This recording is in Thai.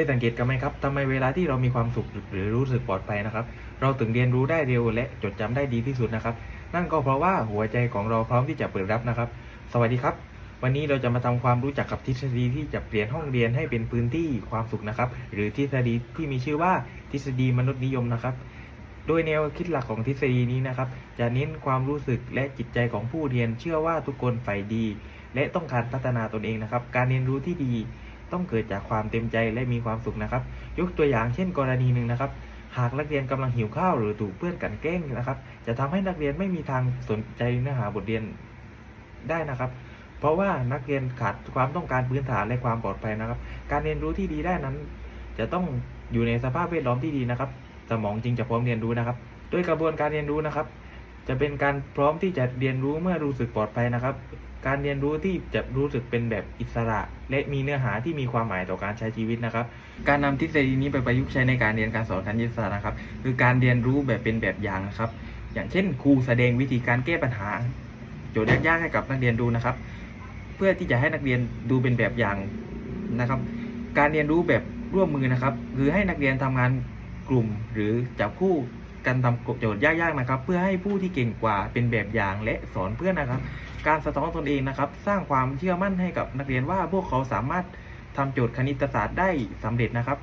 ยสังเกตกันไหมครับทำไมเวลาที่เรามีความสุขหรือรู้สึกปลอดภัยนะครับ เราถึงเรียนรู้ได้เร็วและจดจำได้ดีที่สุดนะครับ นั่นก็เพราะว่าหัวใจของเราพร้อมที่จะเปิดรับนะครับ สวัสดีครับ วันนี้เราจะมาทำความรู้จักกับทฤษฎีที่จะเปลี่ยนห้องเรียนให้เป็นพื้นที่ความสุขนะครับ หรือทฤษฎีที่มีชื่อว่าทฤษฎีมนุษยนิยมนะครับ โดยแนวคิดหลักของทฤษฎีนี้นะครับ จะเน้นความรู้สึกและจิตใจของผู้เรียนเชื่อว่าทุกคนใฝ่ดี และต้องการพัฒนาตนเองนะครับ การเรียนรู้ที่ดี ต้องเกิดจากความเต็มใจและมีความสุขนะครับ ยกตัวอย่างเช่น กรณีหนึ่งนะครับ หากนักเรียนกำลังหิวข้าวหรือถูกเพื่อนกันแกล้งนะครับ จะทำให้นักเรียนไม่มีทางสนใจเนื้อหาบทเรียนได้นะครับ เพราะว่านักเรียนขาดความต้องการพื้นฐานและความปลอดภัยนะครับ การเรียนรู้ที่ดีได้นั้น จะต้องอยู่ในสภาพแวดล้อมที่ดีนะครับ สมองจึงจะพร้อมเรียนรู้นะครับโดยกระบวนการเรียนรู้นะครับ จะเป็นการพร้อมที่จะเรียนรู้เมื่อรู้สึกปลอดภัยนะครับ การเรียนรู้ที่จะรู้สึกเป็นแบบอิสระ และมีเนื้อหาที่มีความหมายต่อการใช้ชีวิตนะครับ การนำทฤษฎีนี้ไปประยุกต์ใช้ในการเรียนการสอนคณิตศาสตร์นะครับ คือการเรียนรู้แบบเป็นแบบอย่างนะครับ อย่างเช่น ครูแสดงวิธีการแก้ปัญหาโจทย์ยากๆให้กับนักเรียนดูนะครับ เพื่อที่จะให้นักเรียนดูเป็นแบบอย่างนะครับ การเรียนรู้แบบร่วมมือนะครับ คือให้นักเรียนทำงานกลุ่มหรือจับคู่ กันทำโจทย์ยากๆนะครับ เพื่อให้ผู้ที่เก่งกว่าเป็นแบบอย่างและสอนเพื่อนนะครับ การสะท้อนตนเองนะครับ สร้างความเชื่อมั่นให้กับนักเรียนว่าพวกเขาสามารถทำโจทย์คณิตศาสตร์ได้สำเร็จนะครับ